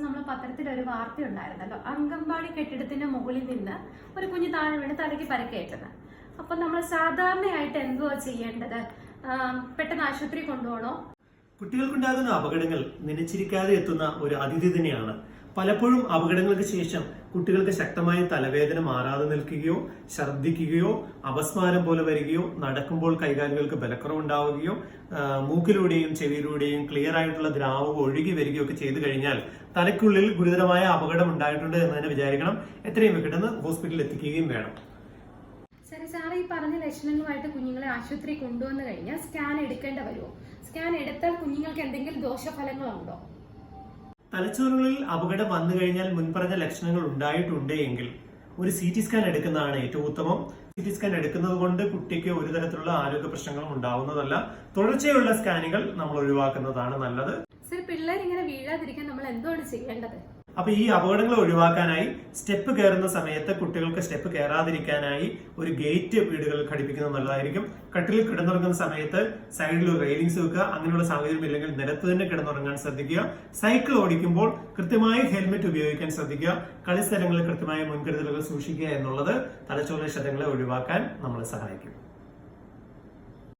ദിവസം നമ്മൾ പത്രത്തിൽ ഒരു വാർത്ത ഉണ്ടായിരുന്നല്ലോ അങ്കമ്പാടി കെട്ടിടത്തിന്റെ മുകളിൽ നിന്ന് ഒരു കുഞ്ഞ് താഴെ വീണ് തലയ്ക്ക് പരക്കേറ്റത്. അപ്പൊ നമ്മൾ സാധാരണയായിട്ട് എന്തുവാ ചെയ്യേണ്ടത്? പെട്ടെന്ന് ആശുപത്രി കൊണ്ടുപോകണോ? കുട്ടികൾക്കുണ്ടാകുന്ന അപകടങ്ങൾ നനച്ചിരിക്കാതെ എത്തുന്ന ഒരു അതിഥി തന്നെയാണ് പലപ്പോഴും അപകടങ്ങൾക്ക് ശേഷം കുട്ടികൾക്ക് ശക്തമായ തലവേദന മാറാതെ നിൽക്കുകയോ ഛർദ്ദിക്കുകയോ അപസ്മാരം പോലെ വരികയോ നടക്കുമ്പോൾ കൈകാലുകൾക്ക് ബലക്കുറവുണ്ടാവുകയോ മൂക്കിലൂടെയും ചെവിയിലൂടെയും ക്ലിയർ ആയിട്ടുള്ള ദ്രാവകം ഒഴുകി വരികയോ ഒക്കെ ചെയ്തു കഴിഞ്ഞാൽ തലയ്ക്കുള്ളിൽ ഗുരുതരമായ അപകടം ഉണ്ടായിട്ടുണ്ട് എന്ന് തന്നെ വിചാരിക്കണം. എത്രയും പെട്ടെന്ന് ഹോസ്പിറ്റലിൽ എത്തിക്കുകയും വേണം. സാറ് ഈ പറഞ്ഞ ലക്ഷണങ്ങളുമായിട്ട് കുഞ്ഞുങ്ങളെ ആശുപത്രി കൊണ്ടുവന്നു കഴിഞ്ഞാൽ സ്കാൻ എടുക്കേണ്ട വരുമോ? സ്കാൻ എടുത്താൽ കുഞ്ഞുങ്ങൾക്ക് എന്തെങ്കിലും ദോഷഫലങ്ങളുണ്ടോ? തലച്ചോറുകളിൽ അപകടം വന്നു കഴിഞ്ഞാൽ മുൻപറഞ്ഞ ലക്ഷണങ്ങൾ ഉണ്ടായിട്ടുണ്ട് എങ്കിൽ ഒരു സി ടി സ്കാൻ എടുക്കുന്നതാണ് ഏറ്റവും ഉത്തമം. സി ടി സ്കാൻ എടുക്കുന്നത് കൊണ്ട് കുട്ടിക്ക് ഒരു തരത്തിലുള്ള ആരോഗ്യ പ്രശ്നങ്ങളും ഉണ്ടാവുന്നതല്ല. തുടർച്ചയുള്ള സ്കാനുകൾ നമ്മൾ ഒഴിവാക്കുന്നതാണ് നല്ലത്. സർ പിള്ളേർ ഇങ്ങനെ വീഴാതിരിക്കാൻ നമ്മൾ എന്താണ് ചെയ്യേണ്ടത്? അപ്പൊ ഈ അപകടങ്ങൾ ഒഴിവാക്കാനായി സ്റ്റെപ്പ് കയറുന്ന സമയത്ത് കുട്ടികൾക്ക് സ്റ്റെപ്പ് കയറാതിരിക്കാനായി ഒരു ഗേറ്റ് വീടുകളിൽ ഘടിപ്പിക്കുന്നത് നല്ലതായിരിക്കും. കട്ടിൽ കിടന്നുറങ്ങുന്ന സമയത്ത് സൈഡിൽ ഒരു റെയിലിംഗ്സ് വെക്കുക അങ്ങനെയുള്ള സാഹചര്യം ഇല്ലെങ്കിൽ നിലത്ത് തന്നെ കിടന്നുറങ്ങാൻ ശ്രദ്ധിക്കുക. സൈക്കിൾ ഓടിക്കുമ്പോൾ കൃത്യമായി ഹെൽമെറ്റ് ഉപയോഗിക്കാൻ ശ്രദ്ധിക്കുക. കളിസ്ഥലങ്ങളിൽ കൃത്യമായ മുൻകരുതലുകൾ സൂക്ഷിക്കുക എന്നുള്ളത് തലച്ചോറിലെ ക്ഷതങ്ങളെ ഒഴിവാക്കാൻ നമ്മളെ സഹായിക്കും.